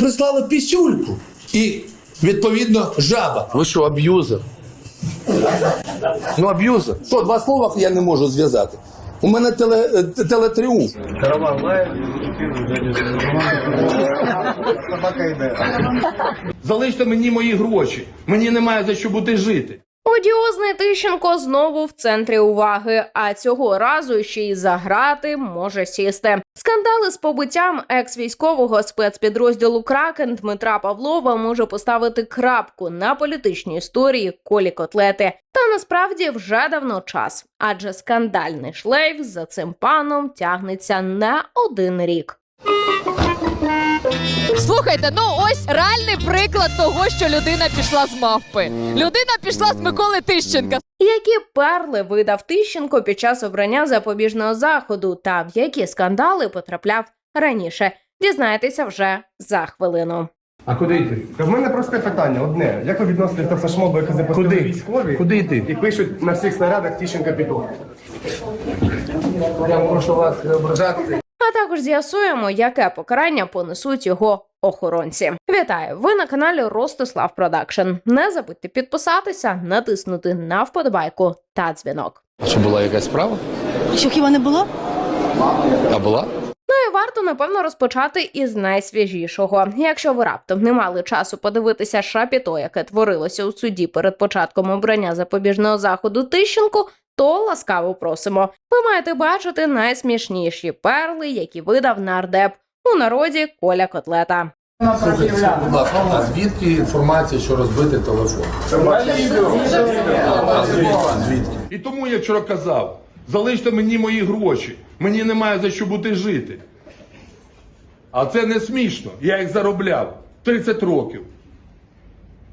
прислали пісюльку. І, відповідно, жаба. Ви що, аб'юзер? Ну, аб'юзер. Що, два слова я не можу зв'язати. У мене теле, е, телетріумф. Залиште мені мої гроші. Мені немає за що бути жити. Одіозний Тищенко знову в центрі уваги, а цього разу ще й за грати може сісти. Скандали з побиттям екс-військового спецпідрозділу Кракен Дмитра Павлова може поставити крапку на політичній історії колі котлети. Та насправді вже давно час, адже скандальний шлейф за цим паном тягнеться не один рік. Слухайте, ну ось реальний приклад того, що людина пішла з мавпи. Людина пішла з Миколи Тищенка. Які перли видав Тищенко під час обрання запобіжного заходу, та в які скандали потрапляв раніше? Дізнаєтеся вже за хвилину. А куди йти? В мене просте питання, одне. Як ви відноситесь до флешмобу, який запустили Куди? військові? Куди йти? І пишуть на всіх снарядах Тищенка Піток. Я прошу вас не ображати. А також з'ясуємо, яке покарання понесуть його охоронці. Вітаю! Ви на каналі Ростислав Продакшн. Не забудьте підписатися, натиснути на вподобайку та дзвінок. Чи була якась справа? Що хіба не було? А була? Ну і варто напевно розпочати із найсвіжішого. Якщо ви раптом не мали часу подивитися шапіто, яке творилося у суді перед початком обрання запобіжного заходу Тищенку, то ласкаво просимо. Ви маєте бачити найсмішніші перли, які видав нардеп у народі Коля Котлета. Слухайте, будь ласка, а звідки інформація, що розбити телефон? Звідки? Звідки? І тому я вчора казав: залиште мені мої гроші, мені немає за що бути жити. А це не смішно. Я їх заробляв 30 років.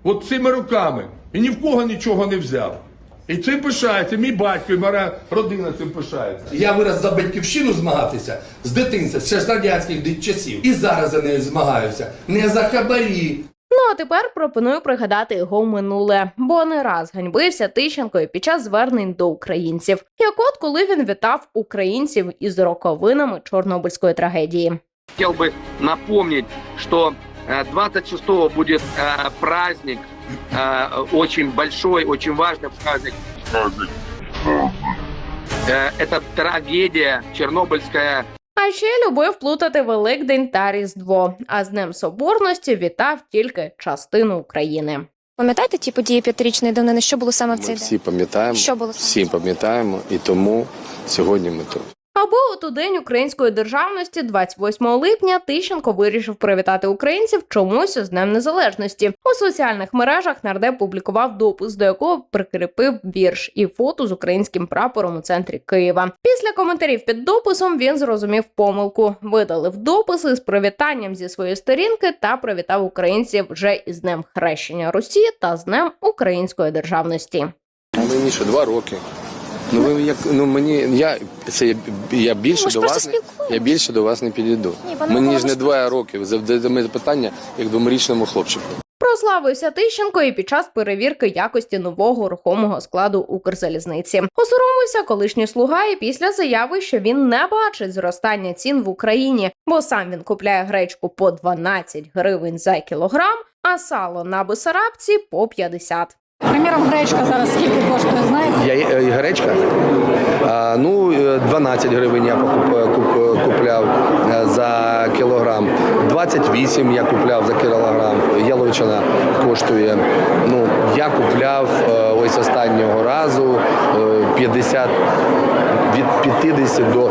От цими руками. І ні в кого нічого не взяв. І цим пишається, мій батько, і моя родина цим пишається. Я вираз за батьківщину змагатися з дитинства, ще з радянських часів. І зараз за нею змагаюся. Не за хабарі. Ну а тепер пропоную пригадати його минуле, бо не раз ганьбився Тищенко і під час звернень до українців. Як от коли він вітав українців із роковинами Чорнобильської трагедії. хотел бы напомнить, что э, 26-го будет э, праздник, э, очень большой, очень важный праздник. Э, Это трагедия чернобыльская А ще любив плутати Великдень та Різдво. А з Днем Соборності вітав тільки частину України. Пам'ятаєте ті події п'ятирічної давнини? Що було саме в Ми цей всі день? пам'ятаємо, Що було? всі пам'ятаємо, і тому сьогодні ми тут. Або от у День української державності, 28 липня, Тищенко вирішив привітати українців чомусь з Днем Незалежності. У соціальних мережах нардеп публікував допис, до якого прикріпив вірш і фото з українським прапором у центрі Києва. Після коментарів під дописом він зрозумів помилку, видалив дописи з привітанням зі своєї сторінки та привітав українців вже із Днем Хрещення Русі та з Днем української державності. Мені ще два роки. Ну ви як ну мені я це я, більше Ми до вас я більше до вас не підійду. Ні, пане Мені Микола, ж не два роки. Задаєте мене питання як двомрічному хлопчику. Прославився Тищенко і під час перевірки якості нового рухомого складу Укрзалізниці. Осоромився колишній слуга і після заяви, що він не бачить зростання цін в Україні, бо сам він купляє гречку по 12 гривень за кілограм, а сало на Бесарабці по 50. Приміром, гречка зараз скільки коштує, знаєте? Я е, гречка. А, ну е, 12 гривень я покуп, е, куп- купляв е, за кілограм. 28 я купляв за кілограм. Яловичина коштує. Ну я купляв е, ось останнього разу е, 50 від 50 до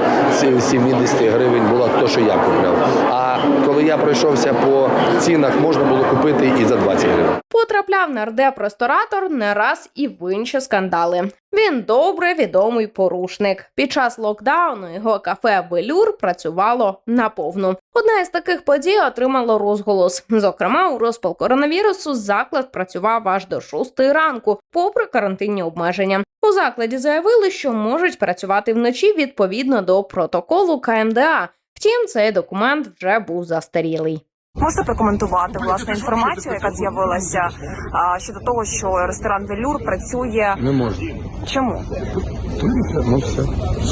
70 гривень було те, що я купляв. А коли я пройшовся по цінах, можна було купити і за 20 гривень. Потрапляв нардеп-ресторатор не раз і в інші скандали. Він добре відомий порушник. Під час локдауну його кафе Велюр працювало наповну. Одна із таких подій отримала розголос. Зокрема, у розпал коронавірусу заклад працював аж до 6 ранку, попри карантинні обмеження. У закладі заявили, що можуть працювати вночі відповідно до протоколу КМДА. Втім, цей документ вже був застарілий. Можете прокоментувати власне інформацію, яка з'явилася щодо того, що ресторан Велюр працює. Не можна. Чому? Ну все.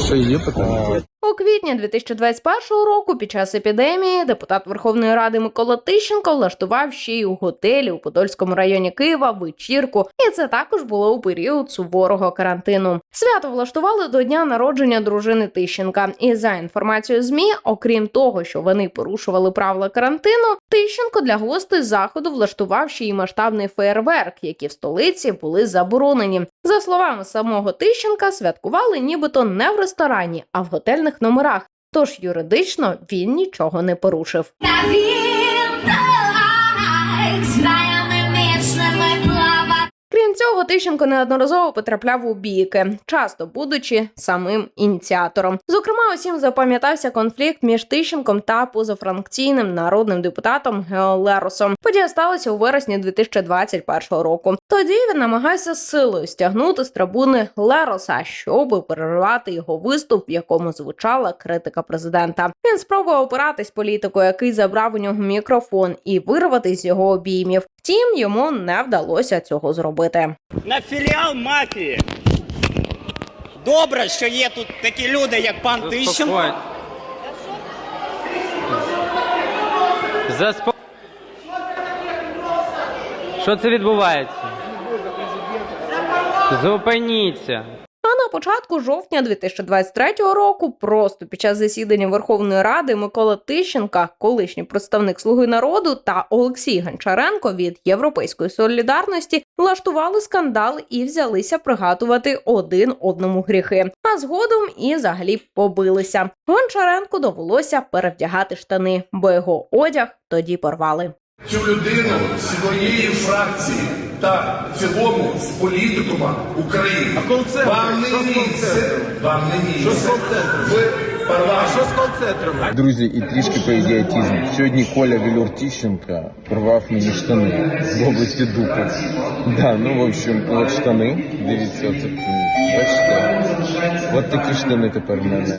Ще є питання. У квітні 2021 року, під час епідемії, депутат Верховної Ради Микола Тищенко влаштував ще й у готелі у Подольському районі Києва вечірку, і це також було у період суворого карантину. Свято влаштували до дня народження дружини Тищенка. І за інформацією змі, окрім того, що вони порушували правила карантину, Тищенко для гостей заходу влаштував ще й масштабний феєрверк, які в столиці були заборонені. За словами самого Тищенка, святкували нібито не в ресторані, а в готельних номерах. Тож юридично він нічого не порушив. Крім цього, Тищенко неодноразово потрапляв у бійки, часто будучи самим ініціатором. Зокрема, усім запам'ятався конфлікт між Тищенком та позафракційним народним депутатом Гео Леросом. Подія сталася у вересні 2021 року. Тоді він намагався силою стягнути з трибуни Лероса, щоб перервати його виступ, в якому звучала критика президента. Він спробував опиратись політику, який забрав у нього мікрофон, і вирватися з його обіймів. Втім, йому не вдалося цього зробити. на філіал мафії. Добре, що є тут такі люди, як пан Тищенко. Заспо... Що це відбувається? Зупиніться. А на початку жовтня 2023 року, просто під час засідання Верховної Ради Микола Тищенка, колишній представник Слуги народу та Олексій Гончаренко від Європейської солідарності влаштували скандал і взялися пригадувати один одному гріхи. А згодом і взагалі побилися. Гончаренку довелося перевдягати штани, бо його одяг тоді порвали. Цю людину своєї фракції та в цілому з політикума України. А вам не місце, вам не місце в парламенті. Друзі, і трішки по ідіотізму. Сьогодні Коля Тіщенка порвав мені штани в області дупи. Да, ну в общем, от штани. Дивіться, оце бачите. От такі штани тепер в мене.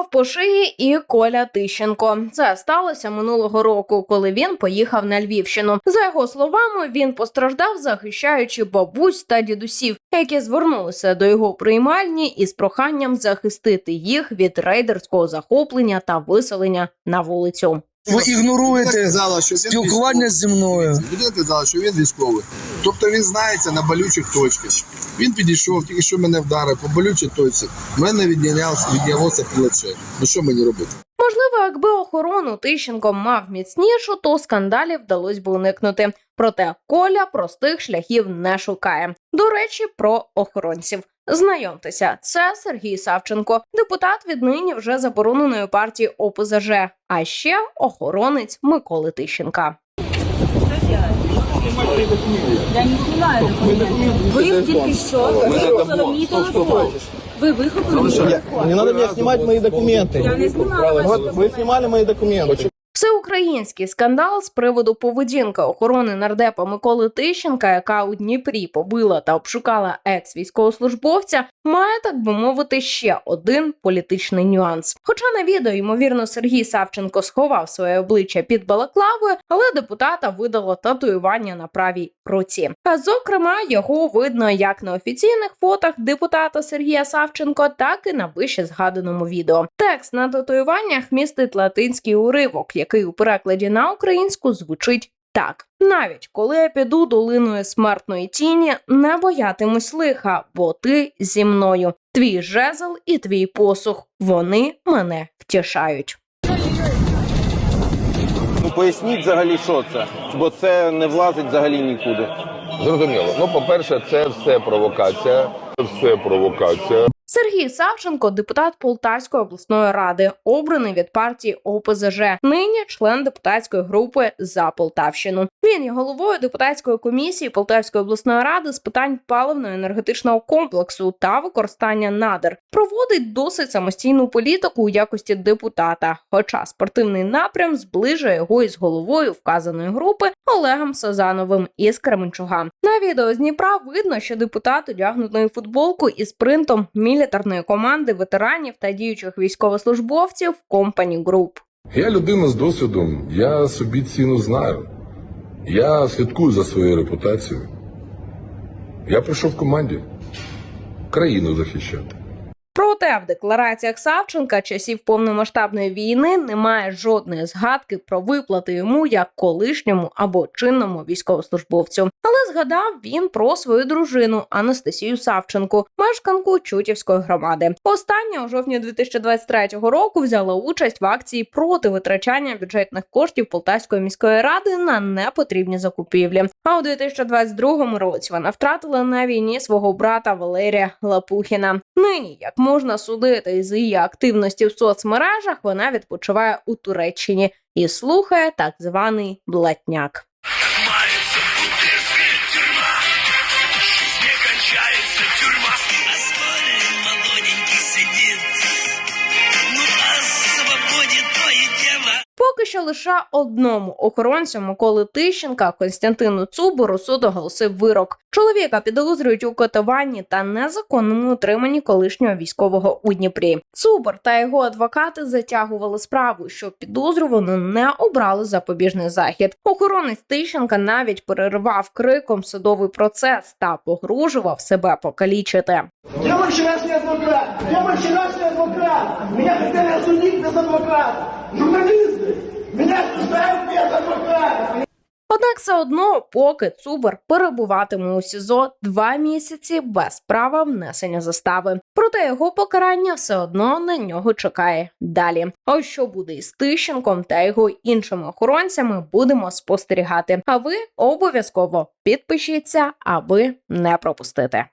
Отримував по шиї і Коля Тищенко. Це сталося минулого року, коли він поїхав на Львівщину. За його словами, він постраждав, захищаючи бабусь та дідусів, які звернулися до його приймальні із проханням захистити їх від рейдерського захоплення та виселення на вулицю. Ви ігноруєте спілкування зі мною. Людина казала, що він військовий. Тобто він знається на болючих точках. Він підійшов, тільки що мене вдарив по болючій точці. В мене віднялося, віднялося плече. Ну що мені робити? Можливо, якби охорону Тищенко мав міцнішу, то скандалів вдалося б уникнути. Проте Коля простих шляхів не шукає. До речі, про охоронців. Знайомтеся, це Сергій Савченко, депутат віднині вже забороненої партії ОПЗЖ, а ще охоронець Миколи Тищенка. Я не знімаю Ви тільки що вихопили мій телефон. Ви вихопили мій телефон. Не треба мені знімати мої документи. Я не знімала Ви знімали мої документи. Всеукраїнський скандал з приводу поведінки охорони нардепа Миколи Тищенка, яка у Дніпрі побила та обшукала екс-військовослужбовця, має так би мовити ще один політичний нюанс. Хоча на відео, ймовірно, Сергій Савченко сховав своє обличчя під балаклавою, але депутата видало татуювання на правій руці. А зокрема, його видно як на офіційних фотах депутата Сергія Савченко, так і на вище згаданому відео. Текст на татуюваннях містить латинський уривок, який у перекладі на українську звучить так: навіть коли я піду долиною смертної тіні, не боятимусь лиха, бо ти зі мною. Твій жезл і твій посух. Вони мене втішають. Ну поясніть взагалі, що це, бо це не влазить взагалі нікуди. Зрозуміло. Ну, по-перше, це все провокація. Це все провокація. Сергій Савченко, депутат Полтавської обласної ради, обраний від партії ОПЗЖ. Нині член депутатської групи за Полтавщину. Він є головою депутатської комісії Полтавської обласної ради з питань паливно-енергетичного комплексу та використання надр. Проводить досить самостійну політику у якості депутата. Хоча спортивний напрям зближує його із головою вказаної групи Олегом Сазановим із Кременчуга. На відео з Дніпра видно, що депутат одягнутий футболку із принтом мілітарної команди ветеранів та діючих військовослужбовців Company Group. Я людина з досвідом, я собі ціну знаю. Я слідкую за своєю репутацією. Я прийшов в команді. країну захищати. Проте в деклараціях Савченка часів повномасштабної війни немає жодної згадки про виплати йому як колишньому або чинному військовослужбовцю. Але згадав він про свою дружину Анастасію Савченку, мешканку Чутівської громади. Остання у жовтні 2023 року взяла участь в акції проти витрачання бюджетних коштів Полтавської міської ради на непотрібні закупівлі. А у 2022 році вона втратила на війні свого брата Валерія Лапухіна. Нині, як можна судити з її активності в соцмережах, вона відпочиває у Туреччині і слухає так званий блатняк. Поки що лише одному охоронцю Миколи Тищенка Константину Цубору суд оголосив вирок. Чоловіка підозрюють у катуванні та незаконному утриманні колишнього військового у Дніпрі. Цубор та його адвокати затягували справу, що підозрювану не обрали запобіжний захід. Охоронець Тищенка навіть переривав криком судовий процес та погрожував себе покалічити. Мой вчерашний адвокат? Мой вчерашний адвокат? Меня хотели осудить без адвоката. Журналисты, меня осуждают без адвоката. Однак все одно, поки Цубер перебуватиме у СІЗО два місяці без права внесення застави. Проте його покарання все одно на нього чекає далі. А що буде із Тищенком та його іншими охоронцями, будемо спостерігати. А ви обов'язково підпишіться, аби не пропустити.